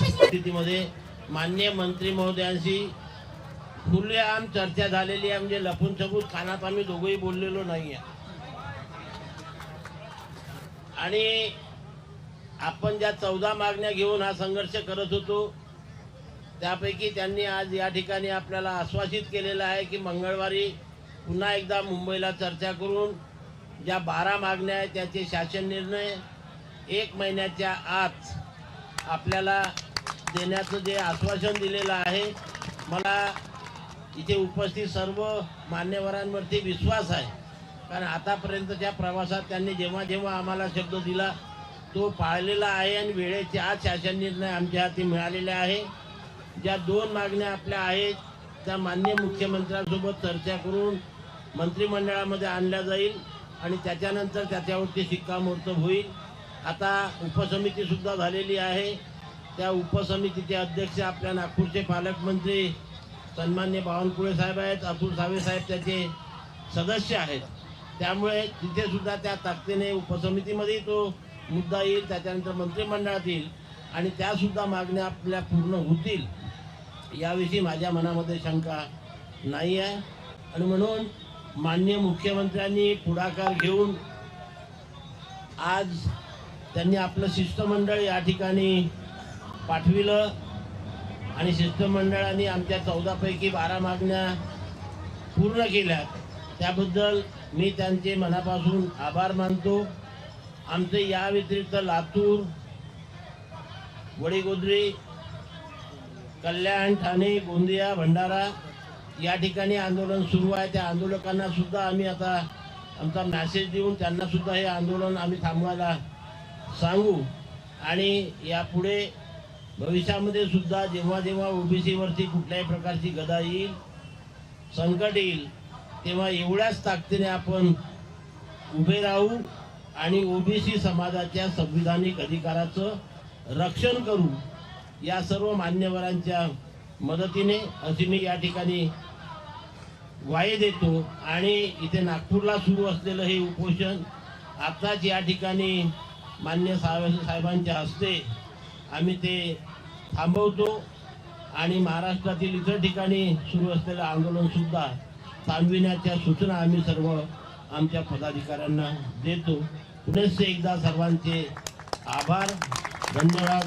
परिस्थितीमध्ये मान्य मंत्री महोदयांशी खुलेआम चर्चा झालेली आहे. म्हणजे लपून छपून कानात आम्ही दोघंही बोललेलो नाही आणि आपण ज्या चौदा मागण्या घेऊन हा संघर्ष करत होतो त्यापैकी त्यांनी आज या ठिकाणी आपल्याला आश्वासित केलेलं आहे की मंगळवारी पुन्हा एकदा मुंबईला चर्चा करून ज्या बारा मागण्या आहेत त्याचे शासन निर्णय एक महिन्याच्या आत आपल्याला देण्याचं जे आश्वासन दिलेलं आहे मला इथे उपस्थित सर्व मान्यवरांवरती विश्वास आहे. कारण आतापर्यंतच्या प्रवासात त्यांनी जेव्हा जेव्हा आम्हाला शब्द दिला तो पाळलेला आहे आणि वेळेचे आज शासन निर्णय आमच्या हाती मिळालेले आहे. ज्या दोन मागण्या आपल्या आहेत त्या मान्य मुख्यमंत्र्यांसोबत चर्चा करून मंत्रिमंडळामध्ये आणल्या जाईल आणि त्याच्यानंतर त्याच्यावरती शिक्कामोर्तब होईल. आता उपसमितीसुद्धा झालेली आहे. त्या उपसमितीचे अध्यक्ष आपल्या नागपूरचे पालकमंत्री सन्मान्य बावनकुळे साहेब आहेत. अतुल सावे साहेब त्याचे सदस्य आहेत. त्यामुळे तिथेसुद्धा त्या ताकदीने उपसमितीमध्ये तो मुद्दा येईल त्याच्यानंतर मंत्रिमंडळात येईल आणि त्यासुद्धा मागण्या आपल्या पूर्ण होतील. याविषयी माझ्या मनामध्ये शंका नाही आहे आणि म्हणून माननीय मुख्यमंत्र्यांनी पुढाकार घेऊन आज त्यांनी आपलं शिष्टमंडळ या ठिकाणी पाठविलं आणि शिष्टमंडळाने आमच्या चौदापैकी बारा मागण्या पूर्ण केल्या त्याबद्दल मी त्यांचे मनापासून आभार मानतो. आमचे या व्यतिरिक्त लातूर वडीगोद्री कल्याण ठाणे गोंदिया भंडारा या ठिकाणी आंदोलन सुरू आहे. त्या आंदोलकांना सुद्धा आम्ही आता आमचा मॅसेज देऊन त्यांना सुद्धा हे आंदोलन आम्ही थांबवायला सांगू. आणि यापुढे भविष्यामध्ये सुद्धा जेव्हा जेव्हा ओबीसीवरती कुठल्याही प्रकारची गदा येईल संकट येईल तेव्हा एवढ्याच ताकदीने आपण उभे राहू आणि ओबीसी समाजाच्या संविधानिक अधिकाराचं रक्षण करू. या सर्व मान्यवरांच्या मदतीने अशी मी या ठिकाणी वाय देतो. आणि इथे नागपूरला सुरू असलेलं हे उपोषण आत्ताच या ठिकाणी मान्य साहेब साहेबांच्या हस्ते आम्ही ते थांबवतो. आणि महाराष्ट्रातील इतर ठिकाणी सुरू असलेलं आंदोलनसुद्धा थांबविण्याच्या सूचना आम्ही सर्व आमच्या पदाधिकाऱ्यांना देतो. पुनश्च एकदा सर्वांचे आभार धन्यवाद.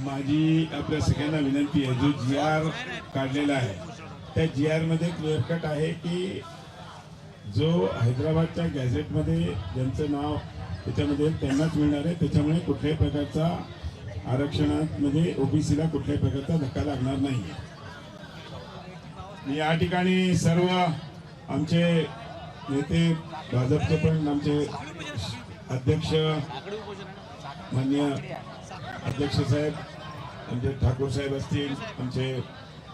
माझी आपल्या सगळ्यांना विनंती आहे जो जी आर काढलेला आहे त्या जी आरमध्ये क्लिअर कट आहे की जो हैदराबादच्या गॅझेटमध्ये ज्यांचं नाव त्याच्यामध्ये त्यांनाच मिळणार आहे त्याच्यामुळे कुठल्याही प्रकारचा आरक्षणामध्ये ओबीसीला कुठल्याही प्रकारचा धक्का लागणार नाही. मी या ठिकाणी सर्व आमचे नेते भाजपचे पण आमचे अध्यक्ष मान्य अध्यक्ष साहेब आमचे ठाकूर साहेब असतील आमचे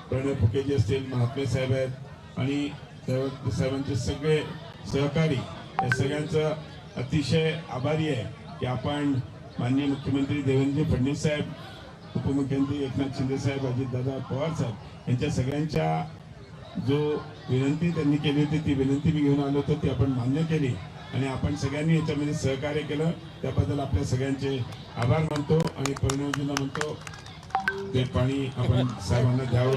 प्रणय फुकेजी असतील महात्मे साहेब आहेत आणि साहेबांचे सगळे सहकारी या सगळ्यांचं अतिशय आभारी आहे की आपण माननीय मुख्यमंत्री देवेंद्र फडणवीस साहेब उपमुख्यमंत्री एकनाथ शिंदे साहेब अजितदादा पवार साहेब यांच्या सगळ्यांच्या जो विनंती त्यांनी केली होती ती विनंती मी घेऊन आलो होतो ती आपण मान्य केली. आणि आपण सगळ्यांनी याच्यामध्ये सहकार्य केलं. त्याबद्दल आपल्या सगळ्यांचे आभार मानतो आणि परिणोजींना म्हणतो ते पाणी आपण साहेबांना द्यावं.